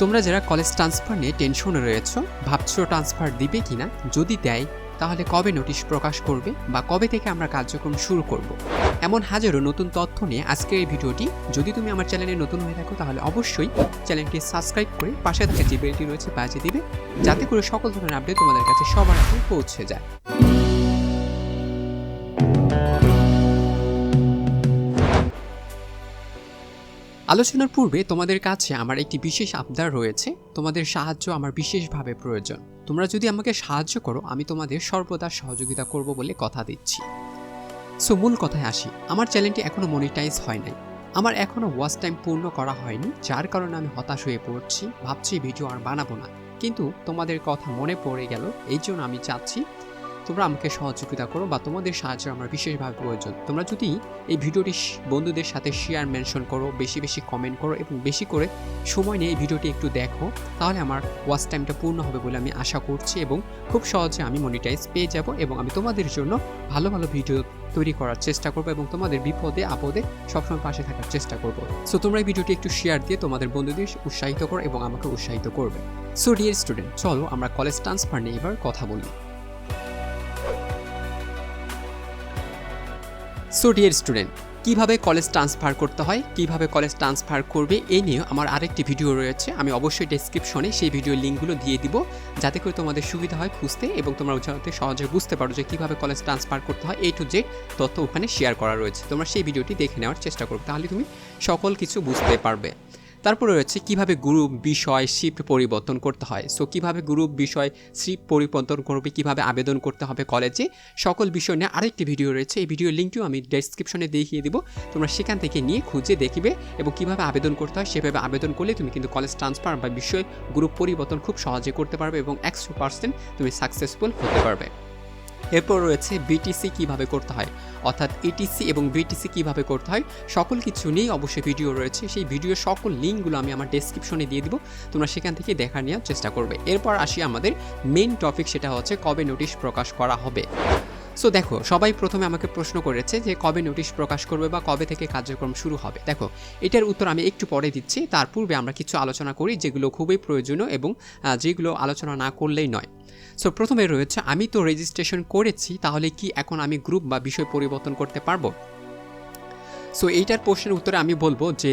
তোমরা যারা college transfer নিয়ে টেনশনে রয়েছো, ভাবছ ট্রান্সফার দিবে কিনা, যদি দেয়, তাহলে কবে নোটিশ প্রকাশ করবে বা কবে থেকে আমরা কার্যক্রম শুরু করব? এমন হাজারো নতুন তথ্য নিয়ে আজকের এই ভিডিওটি। যদি তুমি আমার চ্যানেলে নতুন হয়ে থাকো, তাহলে অবশ্যই চ্যানেলটি সাবস্ক্রাইব করে পাশে থাকা যে বেলটি রয়েছে, বাজিয়ে দিবে, যাতে করে সকল ধরনের আপডেট তোমাদের কাছে সবার আগে পৌঁছে যায়। আলোচনার পূর্বে তোমাদের কাছে আমার একটি বিশেষ আবদার রয়েছে। তোমাদের সাহায্য আমার বিশেষভাবে প্রয়োজন। তোমরা যদি আমাকে সাহায্য করো, আমি তোমাদের সর্বদা সহযোগিতা করব বলে কথা দিচ্ছি। সো মূল কথায় আসি। আমার চ্যানেলটি এখনও মনিটাইজ হয় নাই। আমার এখনও ওয়াচ টাইম পূর্ণ করা হয়নি, যার কারণে আমি হতাশ হয়ে পড়ছি। ভাবছি ভিডিও আর বানাবো না। কিন্তু তোমাদের কথা মনে পড়ে গেল এই জন্য আমি চাচ্ছি তোমরা আমাকে সহযোগিতা করো বা তোমাদের সাহায্য আমার বিশেষভাবে প্রয়োজন। তোমরা যদি এই ভিডিওটি বন্ধুদের সাথে শেয়ার মেনশন করো, বেশি বেশি কমেন্ট করো এবং বেশি করে সময় নিয়ে এই ভিডিওটি একটু দেখো, তাহলে আমার ওয়াচ টাইমটা পূর্ণ হবে বলে আমি আশা করছি এবং খুব সহজে আমি মনিটাইজ পেয়ে যাব এবং আমি তোমাদের জন্য ভালো ভালো ভিডিও তৈরি করার চেষ্টা করব এবং তোমাদের বিপদে, আপদে সবসময় পাশে থাকার চেষ্টা করব। সো তোমরা এই ভিডিওটি একটু শেয়ার দিয়ে তোমাদের বন্ধুদের উৎসাহিত করো এবং আমাকে উৎসাহিত করবে। সো ডিয়ার স্টুডেন্ট চলো আমরা কলেজ ট্রান্সফার নিয়ে এবার কথা বলি। সো ডিয়ার স্টুডেন্ট কীভাবে কলেজ ট্রান্সফার করতে হয়, কীভাবে কলেজ ট্রান্সফার করবে, এই নিয়ে আমার আরেকটি ভিডিও রয়েছে। আমি অবশ্যই ডেসক্রিপশনে সেই ভিডিও লিঙ্কগুলো দিয়ে দিব, যাতে করে তোমাদের সুবিধা হয় খুঁজতে এবং তোমরা যাতে সহজে বুঝতে পারো যে কীভাবে কলেজ ট্রান্সফার করতে হয় এই টু জেড তথ্য ওখানে শেয়ার করা রয়েছে। তোমরা সেই ভিডিওটি দেখে নেওয়ার চেষ্টা করো, তাহলে তুমি সকল কিছু বুঝতে পারবে। তারপরে রয়েছে কীভাবে গ্রুপ বিষয় শিফট পরিবর্তন করতে হয়। সো কীভাবে গ্রুপ বিষয় শিফট পরিবর্তন করবে, কীভাবে আবেদন করতে হবে কলেজে সকল বিষয় নিয়ে আরেকটি ভিডিও রয়েছে। এই ভিডিও লিঙ্কটিও আমি ডেসক্রিপশনে দেখিয়ে দিব। তোমরা সেখান থেকে নিয়ে খুঁজে দেখবে এবং কীভাবে আবেদন করতে হয়, সেভাবে আবেদন করলে তুমি কিন্তু কলেজ ট্রান্সফার বা বিষয় গ্রুপ পরিবর্তন খুব সহজে করতে পারবে এবং একশো পার্সেন্ট তুমি সাকসেসফুল হতে পারবে। এরপর রয়েছে বিটিসি কীভাবে করতে হয়। অর্থাৎ ইটিসি এবং বিটিসি কীভাবে করতে হয়, সকল কিছু নিয়েই অবশ্যই ভিডিও রয়েছে। সেই ভিডিও সকল লিঙ্কগুলো আমি আমার ডেসক্রিপশনে দিয়ে দিব। তোমরা সেখান থেকে দেখা নেওয়ার চেষ্টা করবে। এরপর আসি আমাদের মেন টপিক সেটা হচ্ছে কবে নোটিশ প্রকাশ করা হবে। সো দেখো, সবাই প্রথমে আমাকে প্রশ্ন করেছে যে কবে নোটিশ প্রকাশ করবে বা কবে থেকে কার্যক্রম শুরু হবে। দেখো, এটার উত্তর আমি একটু পরে দিচ্ছি। তার পূর্বে আমরা কিছু আলোচনা করি যেগুলো খুবই প্রয়োজনীয় এবং যেগুলো আলোচনা না করলেই নয়। সো প্রথমে রয়েছে, আমি তো রেজিস্ট্রেশন করেছি, তাহলে কি এখন আমি গ্রুপ বা বিষয় পরিবর্তন করতে পারব? সো এইটার প্রশ্নের উত্তরে আমি বলব যে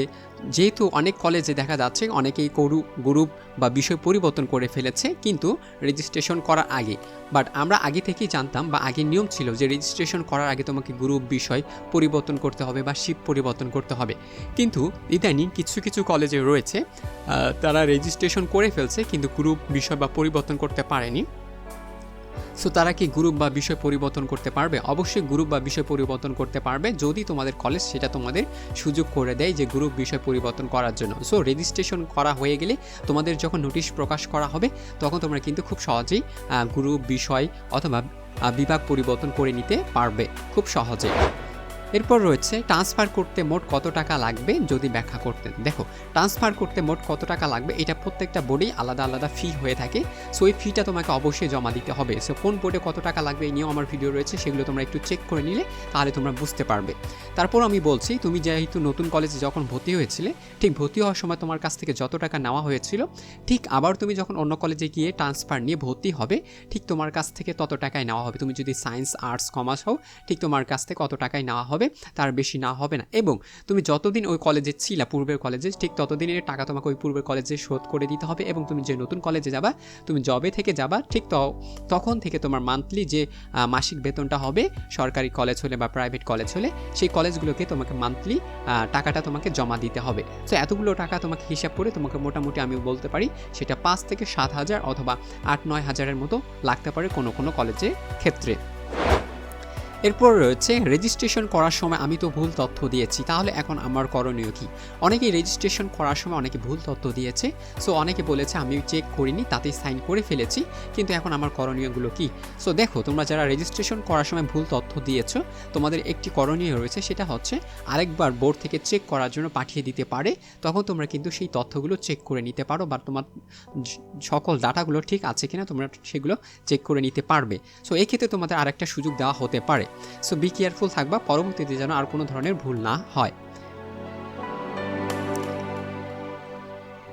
যেহেতু অনেক কলেজে দেখা যাচ্ছে অনেকেই করু, গ্রুপ বা বিষয় পরিবর্তন করে ফেলেছে কিন্তু রেজিস্ট্রেশন করার আগে। বাট আমরা আগে থেকেই জানতাম বা আগে নিয়ম ছিল যে রেজিস্ট্রেশন করার আগে তোমাকে গ্রুপ বিষয় পরিবর্তন করতে হবে বা শিপ পরিবর্তন করতে হবে। কিন্তু ইদানিং কিছু কিছু কলেজে রয়েছে তারা রেজিস্ট্রেশন করে ফেলছে কিন্তু গ্রুপ বিষয় বা পরিবর্তন করতে পারেনি। সো তারা কি গ্রুপ বা বিষয় পরিবর্তন করতে পারবে? অবশ্যই গ্রুপ বা বিষয় পরিবর্তন করতে পারবে যদি তোমাদের কলেজ সেটা তোমাদের সুযোগ করে দেয় যে গ্রুপ বিষয় পরিবর্তন করার জন্য। সো রেজিস্ট্রেশন করা হয়ে গেলে তোমাদের যখন নোটিশ প্রকাশ করা হবে, তখন তোমরা কিন্তু খুব সহজেই গ্রুপ বিষয় অথবা বিভাগ পরিবর্তন করে নিতে পারবে। খুব সহজে এরপর রয়েছে ট্রান্সফার করতে মোট কত টাকা লাগবে যদি ব্যাখ্যা করতেন দেখো ট্রান্সফার করতে মোট কত টাকা লাগবে, এটা প্রত্যেকটা বোর্ডেই আলাদা আলাদা ফি হয়ে থাকে। সো এই ফিটা তোমাকে অবশ্যই জমা দিতে হবে। সো কোন বোর্ডে কত টাকা লাগবে এই নিয়েও আমার ভিডিও রয়েছে, সেগুলো তোমরা একটু চেক করে নিলে তাহলে তোমরা বুঝতে পারবে। তারপর আমি বলছি, তুমি যেহেতু নতুন কলেজে যখন ভর্তি হয়েছিলে, ঠিক ভর্তি হওয়ার সময় তোমার কাছ থেকে যত টাকা নেওয়া হয়েছিল, ঠিক আবার তুমি যখন অন্য কলেজে গিয়ে ট্রান্সফার নিয়ে ভর্তি হবে, ঠিক তোমার কাছ থেকে তত টাকায় নেওয়া হবে। তুমি যদি সায়েন্স আর্টস কমার্স হও, ঠিক তোমার কাছ থেকে কত টাকায় নেওয়া হবে তার বেশি না হবে না। এবং তুমি যতদিন ওই কলেজে ছিলা, পূর্বের কলেজে ঠিক ততদিনের টাকা তোমাকে ওই পূর্বের কলেজে শোধ করে দিতে হবে এবং তুমি যে নতুন কলেজে যাবা, তুমি জবে থেকে যাবা, ঠিক তখন থেকে তোমার মান্থলি যে মাসিক বেতনটা হবে, সরকারি কলেজ হলে বা প্রাইভেট কলেজ হলে, সেই কলেজগুলোকে তোমাকে মান্থলি টাকাটা তোমাকে জমা দিতে হবে। তো এতগুলো টাকা তোমাকে হিসাব করে তোমাকে মোটামুটি আমি বলতে পারি, সেটা পাঁচ থেকে সাত হাজার অথবা আট নয় হাজারের মতো লাগতে পারে কোনো কোনো কলেজের ক্ষেত্রে। এরপর রয়েছে রেজিস্ট্রেশন করার সময় আমি তো ভুল তথ্য দিয়েছি, তাহলে এখন আমার করণীয় কি? অনেকেই রেজিস্ট্রেশন করার সময় অনেকে ভুল তথ্য দিয়েছে সো অনেকে বলেছে আমি চেক করিনি, তাতেই সাইন করে ফেলেছি, কিন্তু এখন আমার করণীয়গুলো কি? সো দেখো, তোমরা যারা রেজিস্ট্রেশন করার সময় ভুল তথ্য দিয়েছ, তোমাদের একটি করণীয় রয়েছে, সেটা হচ্ছে আরেকবার বোর্ড থেকে চেক করার জন্য পাঠিয়ে দিতে পারে, তখন তোমরা কিন্তু সেই তথ্যগুলো চেক করে নিতে পারো, বা তোমার সকল ডাটাগুলো ঠিক আছে কিনা, তোমরা সেগুলো চেক করে নিতে পারবে। সো এক্ষেত্রে তোমাদের আরেকটা সুযোগ দেওয়া হতে পারে। সো বি কেয়ারফুল থাকবা, পরবর্তীতে যেন আর কোনো ধরনের ভুল না হয়।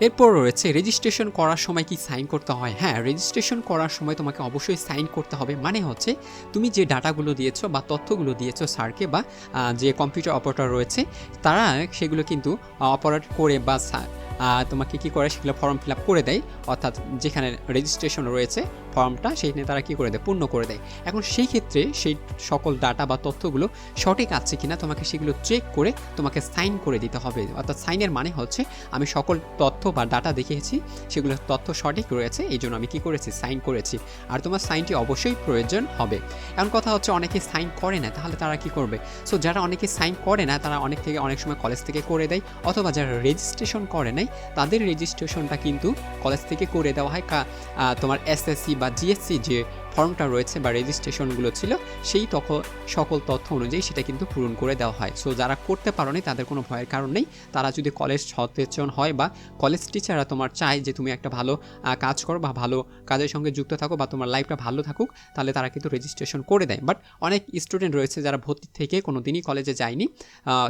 এরপর রয়েছে রেজিস্ট্রেশন করার সময় কি সাইন করতে হয়? হ্যাঁ রেজিস্ট্রেশন করার সময় তোমাকে অবশ্যই সাইন করতে হবে। মানে হচ্ছে, তুমি যে ডাটাগুলো দিয়েছ বা তথ্যগুলো দিয়েছ স্যারকে বা যে কম্পিউটার অপারেটর রয়েছে, তারা সেগুলো কিন্তু, অপারেট করে বা তোমাকে কি করে সেগুলো ফর্ম ফিল করে দেয়, অর্থাৎ যেখানে রেজিস্ট্রেশন রয়েছে ফর্মটা সেখানে তারা কি করে দেয়, পূর্ণ করে দেয়। এখন সেই ক্ষেত্রে সেই সকল ডাটা বা তথ্যগুলো সঠিক আছে কিনা তোমাকে সেগুলো চেক করে তোমাকে সাইন করে দিতে হবে। অর্থাৎ সাইনের মানে হচ্ছে, আমি সকল তথ্য বা ডাটা দেখেছি, সেগুলোর তথ্য সঠিক রয়েছে, এই জন্য আমি কি করেছি সাইন করেছি। আর তোমার সাইনটি অবশ্যই প্রয়োজন হবে। এমন কথা হচ্ছে, অনেকে সাইন করে না, তাহলে তারা কি করবে? সো যারা অনেকে সাইন করে না, তারা অনেক থেকে, অনেক সময় কলেজ থেকে করে দেয়, অথবা যারা রেজিস্ট্রেশন করে নাই তাদের রেজিস্ট্রেশনটা কিন্তু কলেজ থেকে করে দেওয়া হয়। তোমার এসএসসি বা জিএসসি যে ফর্মটা রয়েছে বা রেজিস্ট্রেশনগুলো ছিল, সেই তখ সকল তথ্য অনুযায়ী সেটা কিন্তু পূরণ করে দেওয়া হয়। সো যারা করতে পারো নি তাদের কোনো ভয়ের কারণ নেই। তারা যদি কলেজ সচেতন হয় বা কলেজ টিচাররা তোমার চায় যে তুমি একটা ভালো কাজ করো বা ভালো কাজের সঙ্গে যুক্ত থাকো বা তোমার লাইফটা ভালো থাকুক, তাহলে তারা কিন্তু রেজিস্ট্রেশন করে দেয়। বাট অনেক স্টুডেন্ট রয়েছে যারা ভর্তি থেকে কোনো দিনই কলেজে যায়নি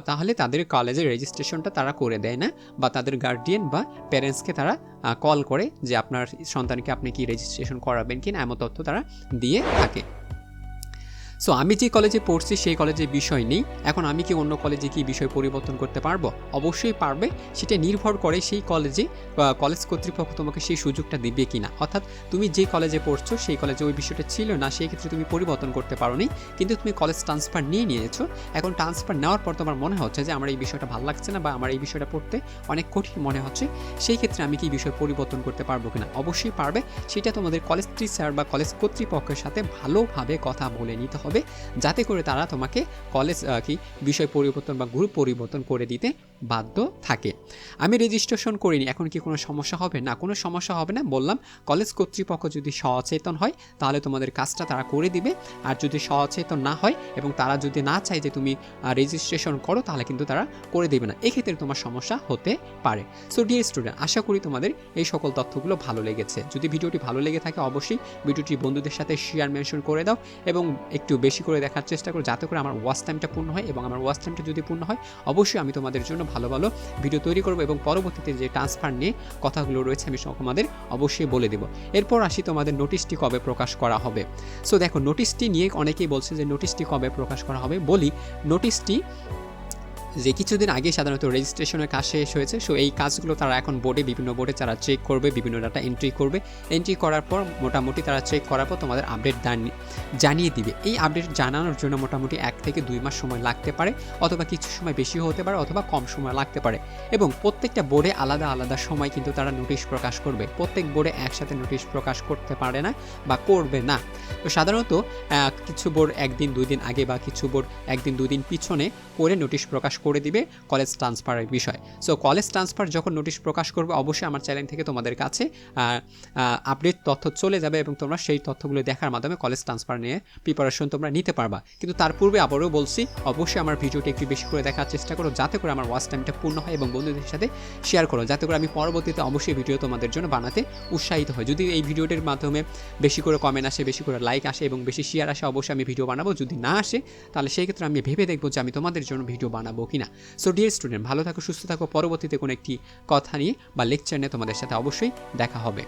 তাহলে তাদের কলেজের রেজিস্ট্রেশনটা তারা করে দেয় না বা তাদের গার্ডিয়ান বা প্যারেন্টসকে তারা কল করে যে আপনার সন্তানকে আপনি কি রেজিস্ট্রেশন করাবেন কিনা এমন তথ্য তারা দিয়ে থাকে। সো আমি যে কলেজে পড়ছি, সেই কলেজে বিষয় নেই। এখন আমি কি অন্য কলেজে কি বিষয় পরিবর্তন করতে পারব? অবশ্যই পারবে। সেটা নির্ভর করে সেই কলেজে কলেজ কর্তৃপক্ষ তোমাকে সেই সুযোগটা দিবে কি না অর্থাৎ তুমি যে কলেজে পড়ছো, সেই কলেজে ওই বিষয়টা ছিল না, সেই ক্ষেত্রে তুমি পরিবর্তন করতে পারোনি। কিন্তু তুমি কলেজ ট্রান্সফার নিয়ে নিয়েছো। এখন ট্রান্সফার নেওয়ার পর তোমার মনে হচ্ছে যে, আমার এই বিষয়টা ভালো লাগছে না বা আমার এই বিষয়টা পড়তে অনেক কঠিন মনে হচ্ছে। সেই ক্ষেত্রে আমি কি বিষয় পরিবর্তন করতে পারব কিনা? অবশ্যই পারবে। সেটা তোমাদের কলেজ টিচার বা কলেজ কর্তৃপক্ষের সাথে ভালোভাবে কথা বলে নিতে হবে। যাতে করে তারা তোমাকে কলেজ কি, বিষয় পরিবর্তন বা গ্রুপ পরিবর্তন করে দিতে বাধ্য থাকে। আমি রেজিস্ট্রেশন করিনি, এখন কি কোনো সমস্যা হবে? না, কোনো সমস্যা হবে না, বললাম কলেজ কর্তৃপক্ষ যদি সচেতন হয়, তাহলে তোমাদের কাজটা তারা করে দিবে। আর যদি সচেতন না হয় এবং তারা যদি না চায় যে তুমি রেজিস্ট্রেশন করো, তাহলে কিন্তু তারা করে দেবে না। এক্ষেত্রে তোমার সমস্যা হতে পারে। সো ডিয়ার স্টুডেন্ট আশা করি তোমাদের এই সকল তথ্যগুলো ভালো লেগেছে। যদি ভিডিওটি ভালো লেগে থাকে, অবশ্যই ভিডিওটি বন্ধুদের সাথে শেয়ার মেনশন করে দাও এবং একটু বেশি করে দেখার চেষ্টা করো, যাতে করে আমার ওয়াচ টাইমটা পূর্ণ হয় এবং আমার ওয়াচ টাইমটা যদি পূর্ণ হয়, অবশ্যই আমি তোমাদের জন্য ভালো ভালো ভিডিও তৈরি করব এবং পরবর্তীতে যে ট্রান্সফার নিয়ে কথাগুলো রয়েছে আমি তোমাদের অবশ্যই বলে দেবো। এরপর আসি তোমাদের নোটিশটি কবে প্রকাশ করা হবে। সো দেখো নোটিশটি নিয়ে অনেকেই বলছে যে নোটিশটি কবে প্রকাশ করা হবে। বলি নোটিশটি যে কিছুদিন আগে সাধারণত রেজিস্ট্রেশনের কাজ শেষ হয়েছে সো এই কাজগুলো তারা এখন বোর্ডে বিভিন্ন বোর্ডে তারা চেক করবে, বিভিন্ন ডাটা এন্ট্রি করবে। এন্ট্রি করার পর মোটামুটি তারা চেক করার পর তোমাদের আপডেট জানিয়ে দিবে। এই আপডেট জানানোর জন্য মোটামুটি এক থেকে দুই মাস সময় লাগতে পারে, অথবা কিছু সময় বেশি হতে পারে, অথবা কম সময় লাগতে পারে। এবং প্রত্যেকটা বোর্ডে আলাদা আলাদা সময় কিন্তু তারা নোটিশ প্রকাশ করবে। প্রত্যেক বোর্ডে একসাথে নোটিশ প্রকাশ করতে পারে না বা করবে না। তো সাধারণত কিছু বোর্ড একদিন, দুই দিন আগে বা কিছু বোর্ড একদিন, দুই দিন পিছনে করে নোটিশ প্রকাশ করে দিবে কলেজ ট্রান্সফারের বিষয়। সো কলেজ ট্রান্সফার যখন নোটিশ প্রকাশ করবে, অবশ্যই আমার চ্যানেল থেকে তোমাদের কাছে আপডেট তথ্য চলে যাবে এবং তোমরা সেই তথ্যগুলো দেখার মাধ্যমে কলেজ ট্রান্সফার নিয়ে প্রিপারেশন তোমরা নিতে পারবা। কিন্তু তার পূর্বে আবারও বলছি, অবশ্যই আমার ভিডিওটি একটু বেশি করে দেখার চেষ্টা করো, যাতে করে আমার ওয়াচ টাইমটা পূর্ণ হয় এবং বন্ধুদের সাথে শেয়ার করো, যাতে করে আমি পরবর্তীতে অবশ্যই ভিডিও তোমাদের জন্য বানাতে উৎসাহিত হয় যদি এই ভিডিওটির মাধ্যমে বেশি করে কমেন্ট আসে, বেশি করে লাইক আসে এবং বেশি শেয়ার আসে, অবশ্যই আমি ভিডিও বানাবো। যদি না আসে, তাহলে সেই ক্ষেত্রে আমি ভেবে দেখব যে আমি তোমাদের জন্য ভিডিও বানাবো কিনা। সো ডিয়ার স্টুডেন্ট ভালো থাকো, সুস্থ থাকো। পরবর্তীতে কোনো একটি কথা নিয়ে বা লেকচার নিয়ে তোমাদের সাথে অবশ্যই দেখা হবে।